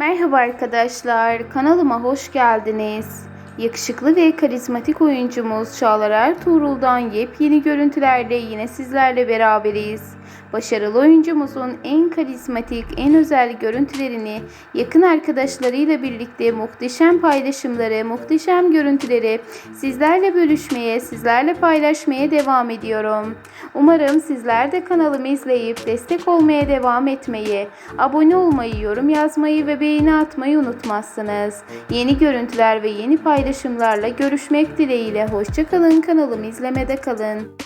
Merhaba arkadaşlar, kanalıma hoş geldiniz. Yakışıklı ve karizmatik oyuncumuz Çağlar Ertuğrul'dan yepyeni görüntülerle yine sizlerle beraberiz. Başarılı oyuncumuzun en karizmatik, en özel görüntülerini yakın arkadaşlarıyla birlikte muhteşem paylaşımları, muhteşem görüntüleri sizlerle bölüşmeye, sizlerle paylaşmaya devam ediyorum. Umarım sizler de kanalımı izleyip destek olmaya devam etmeyi, abone olmayı, yorum yazmayı ve beğeni atmayı unutmazsınız. Yeni görüntüler ve yeni paylaşımlarla görüşmek dileğiyle. Hoşçakalın kanalımı izlemede kalın.